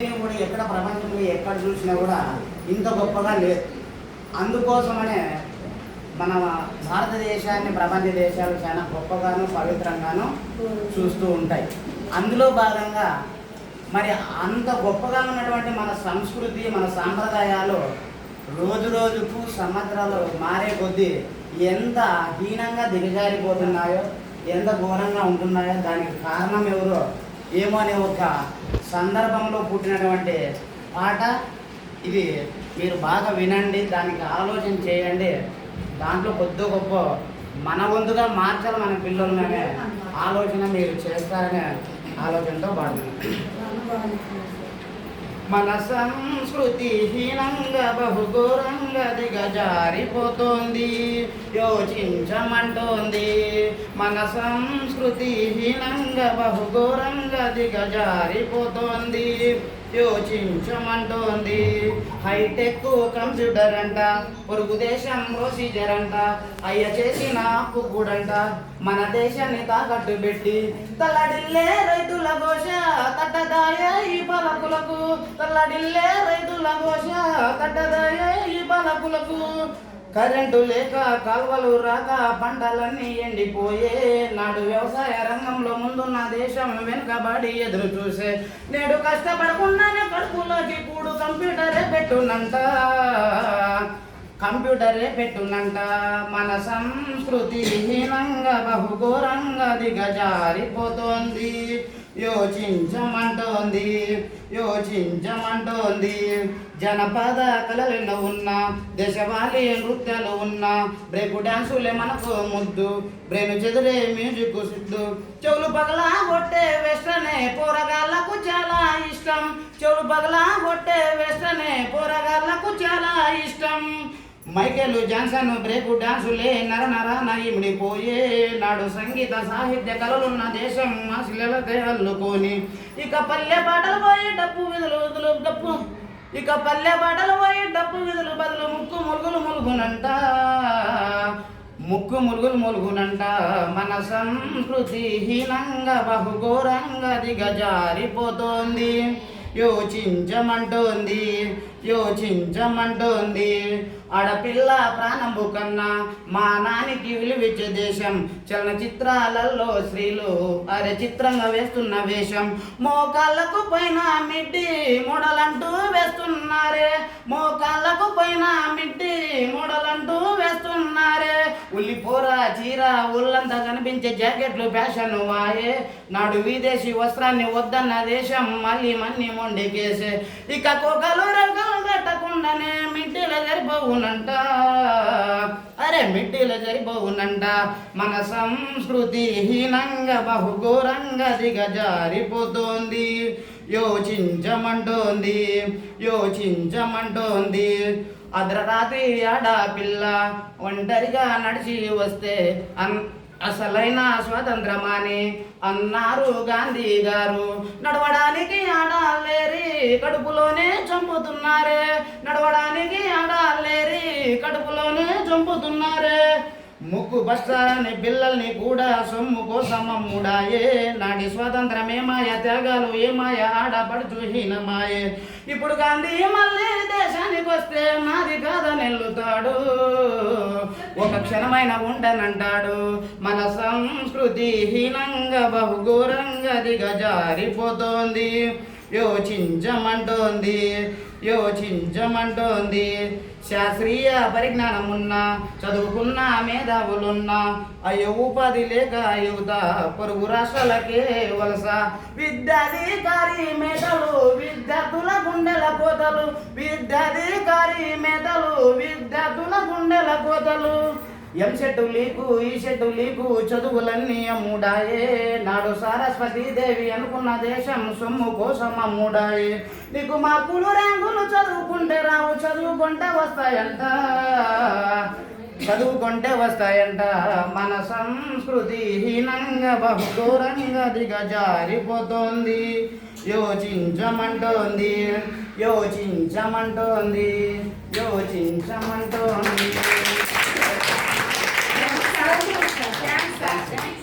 కూడా ఎక్కడ ప్రపంచంలో ఎక్కడ చూసినా కూడా ఇంత గొప్పగా లేదు. అందుకోసమనే మన భారతదేశాన్ని ప్రపంచ దేశాలు చాలా గొప్పగాను పవిత్రంగాను చూస్తూ ఉంటాయి. అందులో భాగంగా మరి అంత గొప్పగా ఉన్నటువంటి మన సంస్కృతి మన సాంప్రదాయాలు రోజు రోజుకు సంవత్సరాలు మారే కొద్దీ ఎంత హీనంగా దిగజారిపోతున్నాయో ఎంత ఘోరంగా ఉంటున్నాయో దానికి కారణం ఎవరో ఏమో అనే ఒక సందర్భంలో పుట్టినటువంటి పాట ఇది మీరు బాగా వినండి దానికి ఆలోచన చేయండి. దాంట్లో కొద్ది గొప్ప మన వంతుగా మార్చాలి మన పిల్లలనే ఆలోచన మీరు చేస్తారనే ఆలోచనతో పాడుతున్నాను మన సంస్కృతి హీనంగా బహుఘోరంగా దిగజారిపోతోంది. యోచించమంటోంది. మన సంస్కృతి హీనంగా బహుఘోరంగా దిగజారిపోతోంది. యోచించమంటోంది. హైటెక్ కంప్యూటర్ అంట పొరుగు దేశం ప్రొసీజర్ అంట అయ్య చేసిన అప్పు కూడంట మన దేశాన్ని తాకట్టు పెట్టి తల్లడిల్లే రైతుల ఘోష తట్టదాయ పలకులకు తల్లడిల్లే రైతుల ఘోష తట్టదాయ ఈ పలకులకు. కరెంటు లేక కాల్వలు రాక పంటలన్నీ ఎండిపోయే నాడు వ్యవసాయ రంగంలో ముందున్న దేశం వెనుకబడి ఎదురు చూసే నేడు కష్టపడకుండానే కడుపులోకి కూడు కంప్యూటరే పెట్టునంట కంప్యూటరే పెట్టునంట మన సంస్కృతి హీనంగా బహుఘోరంగా దిగజారిపోతోంది. యోచించమంటోంది యోచించమంటోంది. జనపద కళలలో ఉన్న దేశవాళీ నృత్యాలు ఉన్న బ్రేకు డ్యాన్సులే మనకు ముద్దు. బ్రెయిన్ చెదిరే మ్యూజిక్ సిద్దు. చెవులు పగలా కొట్టే వెస్టనే పోరగాళ్ళకు చాలా ఇష్టం. చెవులు పగలా కొట్టే వెస్ట్రనే పోరగాళ్ళకు చాలా ఇష్టం. మైకేలు జాన్సన్ బ్రేకు డాన్సులే నర నర నరిమిడిపోయే నాడు సంగీత సాహిత్య కళలున్న దేశం అసలతే అల్లుకొని. ఇక పల్లె పాటలు పోయే డప్పు విధులు వదులు డప్పు. ఇక పల్లె పాటలు పోయే డప్పు విధులు బదులు ముక్కు ములుగులు ములుగునంట. ముక్కు ములుగులు ములుగునంట. మన సంస్కృతి హీనంగా బహుఘోరంగా దిగజారిపోతోంది. యోచించమంటోంది యోచించమంటోంది. ఆడపిల్ల ప్రాణంబు కన్నా మా నానికి విలువిచ్చే దేశం. చలనచిత్రాలలో స్త్రీలు అరే చిత్రంగా వేస్తున్న వేషం. మోకాళ్ళకు పైన మిడ్డి మూడలంటూ వేస్తున్నారే. మోకాళ్ళకు పైన మిడ్డి మూడలంటూ వేస్తున్నారే. ఉల్లిపూర చీర ఉల్లంతా కనిపించే జాకెట్లు ఫ్యాషన్ వాయే. నాడు విదేశీ వస్త్రాన్ని వద్దన్న దేశం మళ్ళీ మన్ని మొండికేసే ఇక కోకలు రకాలు కట్టకుండానే మిట్టిల జరిపోవునంట. అరే మిట్టిల జరిపోవునంట. మన సంస్కృతి హీనంగా బహుఘోరంగా దిగజారిపోతోంది. యోచించమంటోంది యోచించమంటోంది. అర్ధరాత్రి ఆడపిల్ల ఒంటరిగా నడిచి వస్తే అన్ అసలైన స్వతంత్రమని అన్నారు గాంధీ గారు. నడవడానికి ఆడాలేరి కడుపులోనే చంపుతున్నారే. నడవడానికి ఆడాలేరి కడుపులోనే చంపుతున్నారు ముక్కు బస్తాని పిల్లల్ని కూడా సొమ్ము కోసమమ్ముడాయే నాటి స్వాతంత్రం ఏమాయ త్యాగాలు ఏమాయ ఆడపడుచు హీనమాయే ఇప్పుడు గాంధీ మళ్ళీ దేశానికి వస్తే నాది కాదని ఒక క్షణమైన ఉండనంటాడు. మన సంస్కృతి హీనంగా బహుఘోరంగా దిగజారిపోతోంది. యోచించమంటోంది యోచించమంటోంది. శాస్త్రీయ పరిజ్ఞానం ఉన్న చదువుకున్న మేధావులున్న అయ్యో ఉపాధి లేక యువత పొరుగు రాష్ట్రాలకే వలస. విద్యాధికారి మేధలు విద్యార్థుల గుండెల కోతలు. విద్యాధికారి మేధలు విద్యార్థుల గుండెల కోతలు. EAMCET leak ECET leak చదువులన్నీ అమ్ముడాయే. నాడు సరస్వతి దేవి అనుకున్న దేశం సొమ్ము కోసం అమ్ముడాయే. నీకు మార్కులు ర్యాంకులు చదువుకుంటే రావు చదువుకుంటే వస్తాయంట. చదువుకుంటే వస్తాయంట. మన సంస్కృతి హీనంగా బహుదూరంగా దిగజారిపోతోంది. యోచించమంటోంది యోచించమంటోంది యోచించమంటోంది. gracias.